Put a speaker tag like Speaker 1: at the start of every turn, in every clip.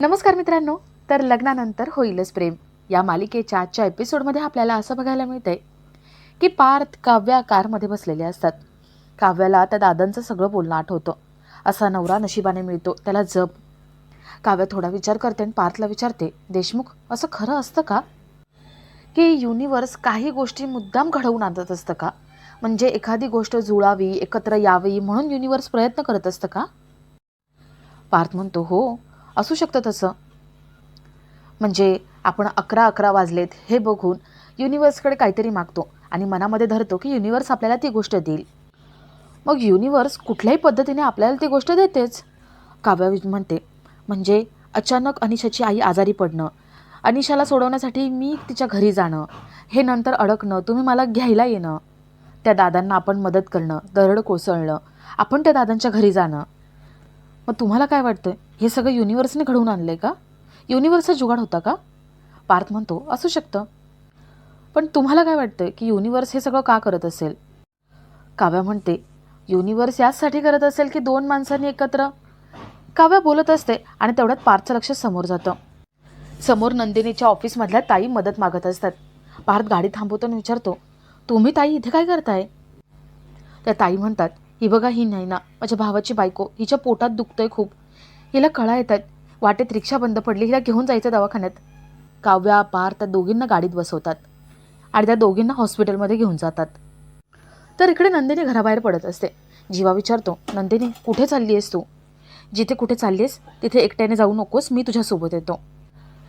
Speaker 1: नमस्कार मित्रांनो तर लग्नानंतर होईलच प्रेम. या मालिकेच्या आजच्या एपिसोडमध्ये आपल्याला असं बघायला मिळतंय की पार्थ काव्या कारमध्ये बसलेले असतात. काव्याला त्या दादांचं सगळं बोलणं आठवतं. असा नवरा नशिबाने मिळतो त्याला जप. काव्या थोडा विचार करते आणि पार्थला विचारते देशमुख असं खरं असतं का? की युनिवर्स काही गोष्टी मुद्दाम घडवून आणत असतं का? म्हणजे एखादी गोष्ट जुळावी एकत्र यावी म्हणून युनिवर्स प्रयत्न करत असतं का? पार्थ म्हणतो हो असू शकतं तसं. म्हणजे आपण अकरा अकरा वाजलेत हे बघून युनिवर्सकडे काहीतरी मागतो आणि मनामध्ये धरतो की युनिवर्स आपल्याला ती गोष्ट देईल. मग युनिवर्स कुठल्याही पद्धतीने आपल्याला ती गोष्ट देतेच. काव्या म्हणते म्हणजे अचानक अनिशाची आई आजारी पडणं अनिशाला सोडवण्यासाठी मी तिच्या घरी जाणं हे नंतर अडकणं तुम्ही मला घ्यायला येणं त्या दादांना आपण मदत करणं दरड कोसळणं आपण त्या दादांच्या घरी जाणं मग तुम्हाला काय वाटतं हे सगळं युनिव्हर्सने घडवून आणलं आहे का युनिव्हर्सचा जुगाड होता का? पार्थ म्हणतो असू शकतं. पण तुम्हाला काय वाटतं की युनिवर्स हे सगळं का करत असेल? काव्या म्हणते युनिव्हर्स याचसाठी करत असेल की दोन माणसांनी एकत्र? काव्या बोलत असते आणि तेवढ्यात पार्थचं लक्ष समोर जातं. समोर नंदिनीच्या ऑफिसमधल्या ताई मदत मागत असतात. पार्थ गाडी थांबवतो आणि विचारतो तुम्ही ताई इथे काय करताय? त्या ताई म्हणतात ही बघा ही नाही ना माझ्या भावाची बायको हिच्या पोटात दुखतंय खूप. हिला कळा येत आहेत वाटेत रिक्षा बंद पडली हिला घेऊन जायचं दवाखान्यात. काव्या पार त्या दोघींना गाडीत बसवतात आणि त्या दोघींना हॉस्पिटलमध्ये घेऊन जातात. तर इकडे नंदिनी घराबाहेर पडत असते. जीवा विचारतो नंदिनी कुठे चालली आहेस तू? जिथे कुठे चालली आहेस तिथे एकट्याने जाऊ नकोस मी तुझ्यासोबत येतो.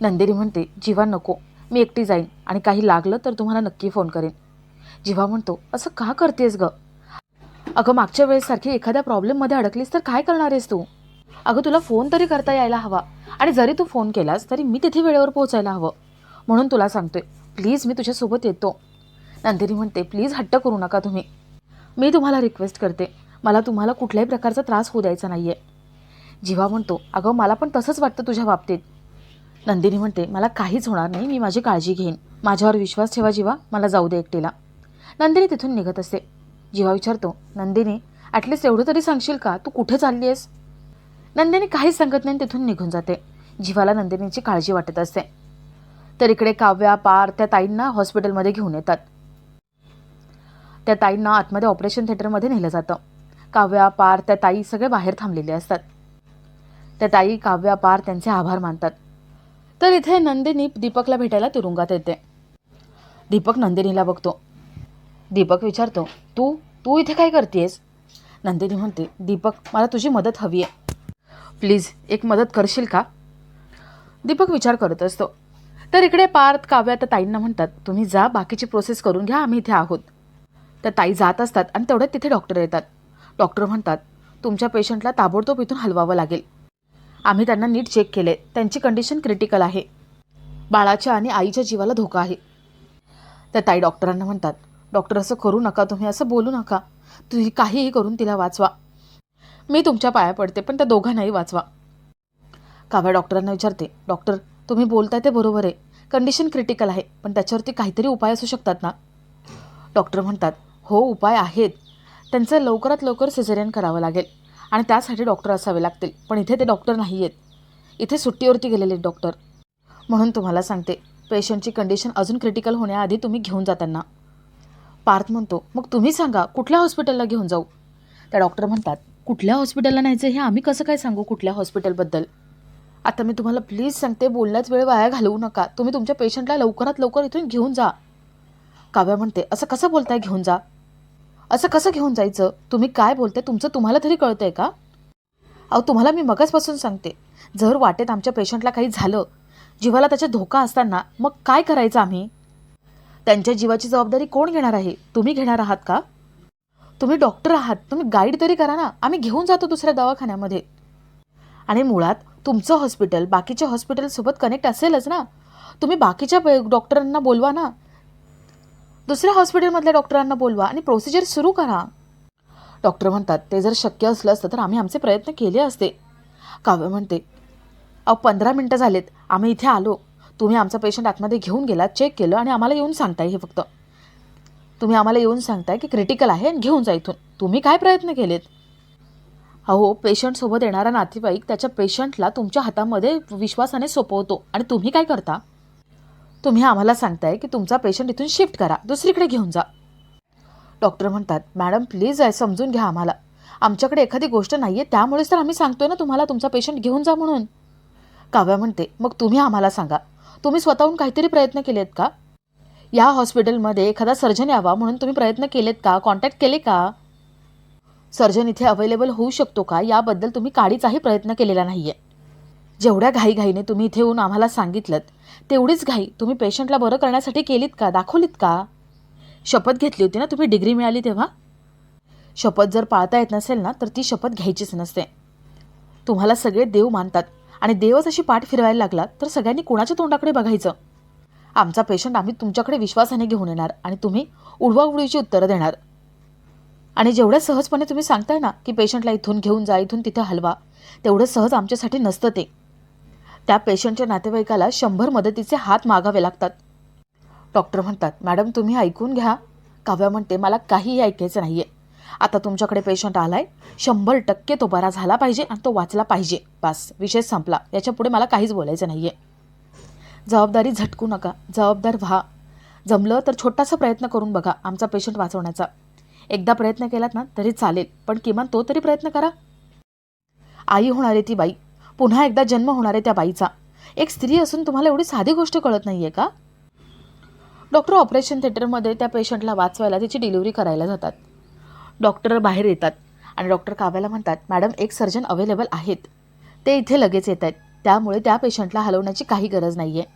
Speaker 1: नंदिनी म्हणते जीवा नको. मी एकटी जाईन आणि काही लागलं तर तुम्हाला नक्की फोन करेन. जीवा म्हणतो असं का करतेस गं? अगं मागच्या वेळेसारखी एखाद्या प्रॉब्लेममध्ये अडकलीस तर काय करणार आहेस तू? अगं तुला फोन तरी करता यायला हवा. आणि जरी तू फोन केलास तरी मी तिथे वेळेवर पोहोचायला हवं. म्हणून तुला सांगतोय प्लीज मी तुझ्यासोबत येतो. नंदिनी म्हणते प्लीज हट्ट करू नका तुम्ही. मी तुम्हाला रिक्वेस्ट करते. मला तुम्हाला कुठल्याही प्रकारचा त्रास होऊ द्यायचा नाही आहे जीवा म्हणतो अगं मला पण तसंच वाटतं तुझ्या बाबतीत. नंदिनी म्हणते मला काहीच होणार नाही. मी माझी काळजी घेईन. माझ्यावर विश्वास ठेवा जीवा. मला जाऊ दे एकटीला. नंदिनी तिथून निघत असते. जिवा विचारतो नंदिनी ॲटलिस्ट एवढं तरी सांगशील का? तू कुठे चालली आहेस नंदिनी काहीच सांगत नाही तिथून निघून जाते. जीवाला नंदिनीची काळजी वाटत असते. तर इकडे काव्या पार त्या ताईंना हॉस्पिटलमध्ये घेऊन येतात. त्या ताईंना आतमध्ये ऑपरेशन थिएटरमध्ये नेलं जातं. काव्या पार त्या ताई सगळे बाहेर थांबलेले असतात. त्या ताई काव्या पार त्यांचे आभार मानतात. तर इथे नंदिनी दीपकला भेटायला तुरुंगात येते. दीपक नंदिनीला बघतो. दीपक विचारतो तू तू इथे काय करतेस? नंदिनी म्हणते दीपक मला तुझी मदत हवी आहे. प्लीज एक मदत करशील का? दीपक विचार करत असतो. तर इकडे पार्थ काव्या त्या ताईंना म्हणतात तुम्ही जा बाकीची प्रोसेस करून घ्या आम्ही इथे आहोत. त्या ताई जात असतात आणि तेवढ्यात तिथे डॉक्टर येतात. डॉक्टर म्हणतात तुमच्या पेशंटला ताबडतोब इथून हलवावं लागेल. आम्ही त्यांना नीट चेक केले. त्यांची कंडिशन क्रिटिकल आहे. बाळाच्या आणि आईच्या जीवाला धोका आहे. त्या ताई डॉक्टरांना म्हणतात डॉक्टर असं करू नका तुम्ही असं बोलू नका. तुम्ही काहीही करून तिला वाचवा. मी तुमच्या पाया पडते पण त्या दोघांनाही वाचवा. काव्या डॉक्टरांना विचारते. डॉक्टर तुम्ही बोलताय ते बरोबर आहे. कंडिशन क्रिटिकल आहे पण त्याच्यावरती काहीतरी उपाय असू शकतात ना? डॉक्टर म्हणतात हो उपाय आहेत. त्यांचं लवकरात लवकर सिझेरियन करावं लागेल. आणि त्यासाठी डॉक्टर असावे लागतील पण इथे ते डॉक्टर नाही आहेत. इथे सुट्टीवरती गेलेले आहेत डॉक्टर. म्हणून तुम्हाला सांगते पेशंटची कंडिशन अजून क्रिटिकल होण्याआधी तुम्ही घेऊन जाताना पार्थ म्हणतो मग तुम्ही सांगा कुठल्या हॉस्पिटलला घेऊन जाऊ? त्या डॉक्टर म्हणतात कुठल्या हॉस्पिटलला न्यायचं हे आम्ही कसं काय सांगू कुठल्या हॉस्पिटलबद्दल आता मी तुम्हाला प्लीज सांगते बोलण्याच वेळ वाया घालवू नका. तुम्ही तुमच्या पेशंटला लवकरात लवकर इथून घेऊन जा. काव्या म्हणते असं कसं बोलताय घेऊन जा? असं कसं घेऊन जायचं? तुम्ही काय बोलताय? तुमचं तुम्हाला तरी कळतंय का? अहो तुम्हाला मी मगचपासून सांगते. जर वाटेत आमच्या पेशंटला काही झालं जीवाला त्याचा धोका असताना मग काय करायचं आम्ही? त्यांच्या जीवाची जबाबदारी कोण घेणार आहे? तुम्ही घेणार आहात का? तुम्ही डॉक्टर आहात. तुम्ही गाईड तरी करा ना. आम्ही घेऊन जातो दुसऱ्या दवाखान्यामध्ये. आणि मुळात तुमचं हॉस्पिटल बाकीच्या हॉस्पिटलसोबत कनेक्ट असेलच ना. तुम्ही बाकीच्या डॉक्टरांना बोलवा ना. दुसऱ्या हॉस्पिटलमधल्या डॉक्टरांना बोलवा आणि प्रोसिजर सुरू करा. डॉक्टर म्हणतात ते जर शक्य असलं असतं तर आम्ही आमचे प्रयत्न केले असते. काव्य म्हणते अहो पंधरा मिनटं झालेत. आम्ही इथे आलो. तुम्ही आमचा पेशंट आतमध्ये घेऊन गेलात चेक केलं आणि आम्हाला येऊन सांगताय हे फक्त. तुम्ही आम्हाला येऊन सांगताय की क्रिटिकल आहे आणि घेऊन जा इथून. तुम्ही काय प्रयत्न केलेत? अहो पेशंटसोबत येणारा नातेवाईक त्याच्या पेशंटला तुमच्या हातामध्ये विश्वासाने सोपवतो. आणि तुम्ही काय करता? तुम्ही आम्हाला सांगताय की तुमचा पेशंट इथून शिफ्ट करा दुसरीकडे घेऊन जा. डॉक्टर म्हणतात मॅडम प्लीज आहे समजून घ्या आम्हाला. आमच्याकडे एखादी गोष्ट नाही आहे त्यामुळेच तर आम्ही सांगतोय ना तुम्हाला तुमचा पेशंट घेऊन जा म्हणून. काव्या म्हणते मग तुम्ही आम्हाला सांगा. तुम्ही स्वतःहून काहीतरी प्रयत्न केलेत का? या हॉस्पिटलमध्ये एखादा सर्जन यावा म्हणून तुम्ही प्रयत्न केलेत का? कॉन्टॅक्ट केले का? सर्जन इथे अवेलेबल होऊ शकतो का? याबद्दल तुम्ही काडीचाही प्रयत्न केलेला नाही आहे जेवढ्या घाईघाईने तुम्ही इथे येऊन आम्हाला सांगितलं तेवढीच घाई तुम्ही पेशंटला बरं करण्यासाठी केलीत का? दाखवलीत का? शपथ घेतली होती ना तुम्ही? डिग्री मिळाली तेव्हा? शपथ जर पाळता येत नसेल ना तर ती शपथ घ्यायचीच नसते. तुम्हाला सगळे देव मानतात. आणि देवच अशी पाठ फिरवायला लागला तर सगळ्यांनी कोणाच्या तोंडाकडे बघायचं? आमचा पेशंट आम्ही तुमच्याकडे विश्वासाने घेऊन येणार आणि तुम्ही उडवाउडवीची उत्तरं देणार. आणि जेवढं सहजपणे तुम्ही सांगताय ना की पेशंटला इथून घेऊन जा इथून तिथे हलवा तेवढं सहज आमच्यासाठी नसतं ते. त्या पेशंटच्या नातेवाईकाला शंभर मदतीचे हात मागावे लागतात. डॉक्टर म्हणतात मॅडम तुम्ही ऐकून घ्या. काव्या म्हणते मला काहीही ऐकायचं नाही आहे आता तुमच्याकडे पेशंट आलाय. शंभर टक्के तो बरा झाला पाहिजे आणि तो वाचला पाहिजे. बस विषय संपला. याच्यापुढे मला काहीच बोलायचं नाही आहे जबाबदारी झटकू नका. जबाबदार व्हा. जमलं तर छोटासा प्रयत्न करून बघा आमचा पेशंट वाचवण्याचा. एकदा प्रयत्न केलात ना तरी चालेल. पण किमान तो तरी प्रयत्न करा. आई होणारे ती बाई. पुन्हा एकदा जन्म होणार आहे त्या बाईचा. एक स्त्री असून तुम्हाला एवढी साधी गोष्ट कळत नाही आहे का? डॉक्टर ऑपरेशन थिएटरमध्ये त्या पेशंटला वाचवायला तिची डिलिव्हरी करायला जातात. डॉक्टर बाहेर येतात. आणि डॉक्टर काव्याला म्हणतात मॅडम एक सर्जन अवेलेबल आहेत. ते इथे लगेच येत आहेत. त्यामुळे त्या पेशंटला हलवण्याची काही गरज नाही आहे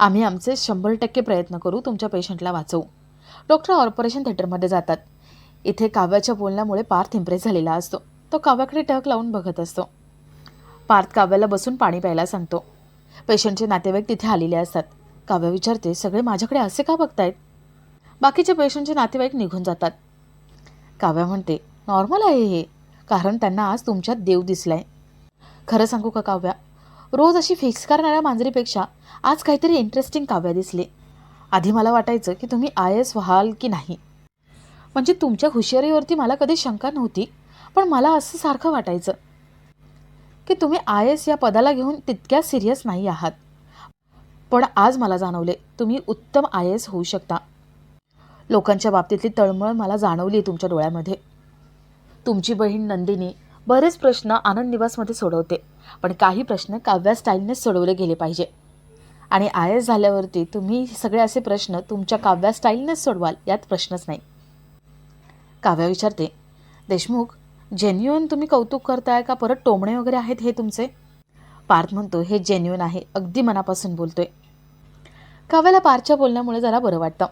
Speaker 1: आम्ही आमचे शंभर टक्के प्रयत्न करू तुमच्या पेशंटला वाचवू. डॉक्टर ऑपरेशन थिएटरमध्ये जातात. इथे काव्याच्या बोलण्यामुळे पार्थ इम्प्रेस झालेला असतो. तो काव्याकडे टक लावून बघत असतो. पार्थ काव्याला बसून पाणी प्यायला सांगतो. पेशंटचे नातेवाईक तिथे आलेले असतात. काव्या विचारते सगळे माझ्याकडे असे का बघतायत? बाकीचे पेशंटचे नातेवाईक निघून जातात. काव्या म्हणते नॉर्मल आहे हे कारण त्यांना आज तुमच्यात देव दिसलाय. खरं सांगू का काव्या? रोज अशी फिक्स करणाऱ्या मांजरीपेक्षा आज काहीतरी इंटरेस्टिंग काव्या दिसले. आधी मला वाटायचं की तुम्ही आय एस व्हाल की नाही. म्हणजे तुमच्या हुशारीवरती मला कधी शंका नव्हती पण मला असं सारखं वाटायचं की तुम्ही आय एस या पदाला घेऊन तितक्या सिरियस नाही आहात. पण आज मला जाणवले तुम्ही उत्तम आय एस होऊ शकता. लोकांच्या बाबतीतली तळमळ मला जाणवली तुमच्या डोळ्यामध्ये. तुमची बहीण नंदिनी बरेच प्रश्न आनंद निवासमध्ये सोडवते पण काही प्रश्न काव्या स्टाईलनेच सोडवले गेले पाहिजे. आणि आय एस झाल्यावरती तुम्ही सगळे असे प्रश्न तुमच्या काव्या स्टाईलनेच सोडवाल यात प्रश्नच नाही. काव्या विचारते देशमुख जेन्युअन तुम्ही कौतुक करताय का? परत टोमणे वगैरे आहेत हे तुमचे? पार्थ म्हणतो हे जेन्युअन आहे अगदी मनापासून बोलतोय. काव्याला पार्थच्या बोलण्यामुळे जरा बरं वाटतं.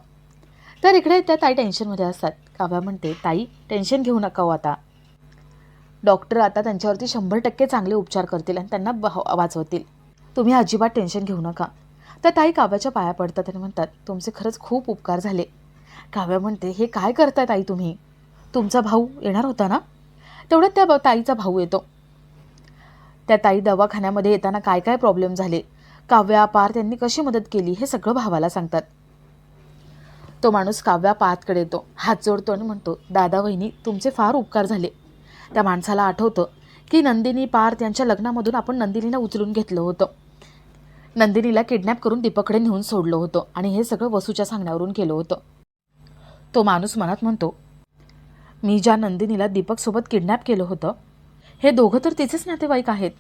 Speaker 1: तर इकडे त्या ताई टेन्शनमध्ये असतात. काव्या म्हणते ताई टेन्शन घेऊ नका हो आता. डॉक्टर आता त्यांच्यावरती शंभर टक्के चांगले उपचार करतील आणि त्यांना वाचवतील. तुम्ही अजिबात टेन्शन घेऊ नका. तर ताई काव्याच्या पाया पडतात आणि म्हणतात तुमचे खरंच खूप उपकार झाले. काव्या म्हणते हे काय करताय ताई तुम्ही? तुमचा भाऊ येणार होता ना? तेवढ्यात त्या ब- ताईचा भाऊ येतो. त्या ताई दवाखान्यामध्ये येताना काय काय प्रॉब्लेम झाले? काव्या पार त्यांनी कशी मदत केली हे सगळं भावाला सांगतात. तो माणूस काव्या पाहतकडे येतो हात जोडतो आणि म्हणतो दादा वहिनी तुमचे फार उपकार झाले. त्या माणसाला आठवतं की नंदिनी पार्थ यांच्या लग्नामधून आपण नंदिनीला उचलून घेतलं होतं. नंदिनीला किडनॅप करून दीपककडे नेऊन सोडलं होतं आणि हे सगळं वसूच्या सांगण्यावरून केलं होतं. तो माणूस मनात म्हणतो मी ज्या नंदिनीला दीपकसोबत किडनॅप केलं होतं हे दोघं तर तिचेच नातेवाईक आहेत.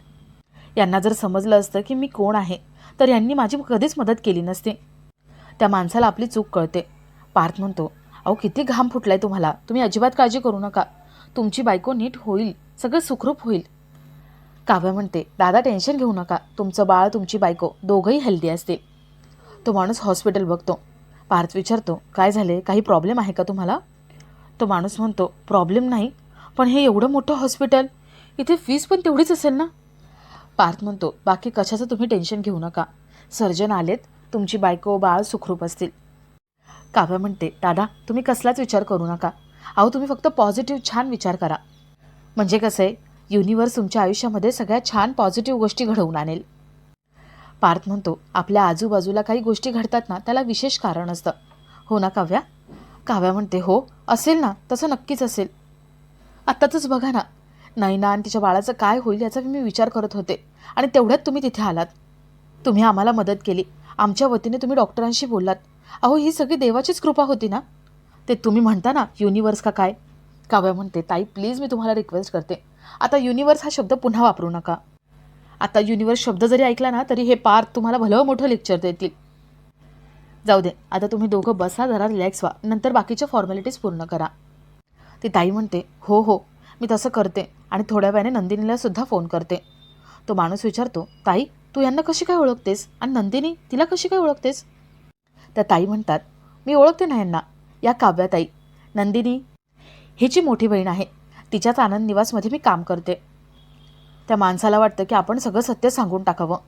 Speaker 1: यांना जर समजलं असतं की मी कोण आहे तर यांनी माझी कधीच मदत केली नसते. त्या माणसाला आपली चूक कळते. पार्थ म्हणतो अहो किती घाम फुटलाय तुम्हाला. तुम्ही अजिबात काळजी करू नका. तुमची बायको नीट होईल. सगळं सुखरूप होईल. काव्या म्हणते दादा टेन्शन घेऊ नका. तुमचं बाळ तुमची बायको दोघंही हेल्दी असतील. तो माणूस हॉस्पिटल बघतो. पार्थ विचारतो काय झाले काही प्रॉब्लेम आहे का तुम्हाला? तो माणूस म्हणतो प्रॉब्लेम नाही पण हे एवढं मोठं हॉस्पिटल इथे फीज पण तेवढीच असेल ना? पार्थ म्हणतो बाकी कशाचं तुम्ही टेन्शन घेऊ नका. सर्जन आलेत तुमची बायको बाळ सुखरूप असतील. काव्य म्हणते दादा तुम्ही कसलाच विचार करू नका. अहो तुम्ही फक्त पॉझिटिव्ह छान विचार करा. म्हणजे कसं आहे युनिवर्स तुमच्या आयुष्यामध्ये सगळ्या छान पॉझिटिव्ह गोष्टी घडवून आणेल. पार्थ म्हणतो आपल्या आजूबाजूला काही गोष्टी घडतात ना त्याला विशेष कारण असतं. हो ना काव्या? काव्या म्हणते हो असेल ना तसं नक्कीच असेल. आत्ताच बघा ना नाही ना आणि तिच्या बाळाचं काय होईल याचा मी विचार करत होते आणि तेवढ्यात तुम्ही तिथे आलात. तुम्ही आम्हाला मदत केली. आमच्या वतीने तुम्ही डॉक्टरांशी बोललात. अहो ही सगळी देवाचीच कृपा होती ना? ते तुम्ही म्हणता ना युनिवर्स का काय? काव्या म्हणते ताई प्लीज मी तुम्हाला रिक्वेस्ट करते. आता युनिवर्स हा शब्द पुन्हा वापरू नका. आता युनिवर्स शब्द जरी ऐकला ना तरी हे पार्थ तुम्हाला भलं मोठं लेक्चर देतील. जाऊ दे आता तुम्ही दोघं बसा जरा रिलॅक्स व्हा. नंतर बाकीच्या फॉर्मॅलिटीज पूर्ण करा. ती ताई म्हणते हो हो मी तसं करते आणि थोड्या वेळाने नंदिनीला सुद्धा फोन करते. तो माणूस विचारतो ताई तू यांना कशी काय ओळखतेस? आणि नंदिनी तिला कशी काय ओळखतेस? त्या ताई म्हणतात मी ओळखते ना यांना या काव्याताई नंदिनी हिची मोठी बहीण आहे. तिच्याच आनंद निवासमध्ये मी काम करते. त्या माणसाला वाटतं की आपण सगळं सत्य सांगून टाकावं.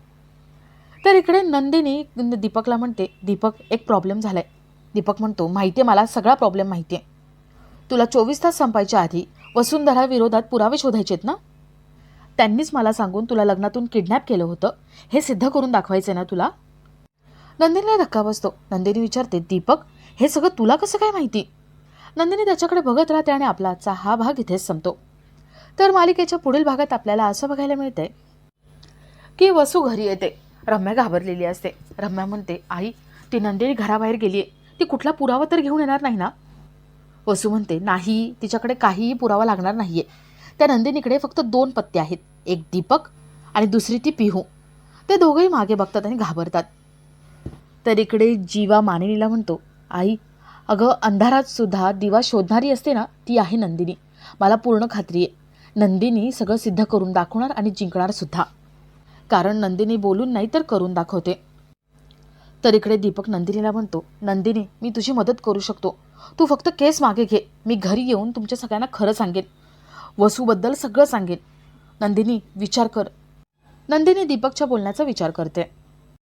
Speaker 1: तर इकडे नंदिनी दीपकला म्हणते दीपक एक प्रॉब्लेम झालाय. दीपक म्हणतो माहिती आहे मला सगळा प्रॉब्लेम माहिती आहे तुला चोवीस तास संपायच्या आधी वसुंधरा विरोधात पुरावे शोधायचे आहेत ना? त्यांनीच मला सांगून तुला लग्नातून किडनॅप केलं होतं. हे सिद्ध करून दाखवायचं आहे ना तुला? नंदिनीला धक्का बसतो नंदिनी विचारते दीपक हे सगळं तुला कसं काय माहिती? नंदिनी त्याच्याकडे बघत राहते आणि आपला आजचा हा भाग इथेच संपतो. तर मालिकेच्या पुढील भागात आपल्याला असं बघायला मिळतंय की वसू घरी येते. रम्या घाबरलेली असते. रम्या म्हणते आई ती नंदिनी घराबाहेर गेली आहे ती कुठला पुरावा तर घेऊन येणार नाही ना? वसू म्हणते नाही तिच्याकडे काहीही पुरावा लागणार नाही आहे त्या नंदिनीकडे फक्त दोन पत्ते आहेत. एक दीपक आणि दुसरी ती पिहू. ते दोघंही मागे बघतात आणि घाबरतात. तर इकडे जीवा मानिनीला म्हणतो आई अगं अंधारात सुद्धा दिवा शोधणारी असते ना ती आहे नंदिनी. मला पूर्ण खात्री आहे. नंदिनी सगळं सिद्ध करून दाखवणार आणि जिंकणार सुद्धा. कारण नंदिनी बोलून नाही तर करून दाखवते. तर इकडे दीपक नंदिनीला म्हणतो नंदिनी मी तुझी मदत करू शकतो. तू फक्त केस मागे घे. मी घरी येऊन तुमच्या सगळ्यांना खरं सांगेन. वसूबद्दल सगळं सांगेन. नंदिनी विचार कर. नंदिनी दीपकच्या बोलण्याचा विचार करते.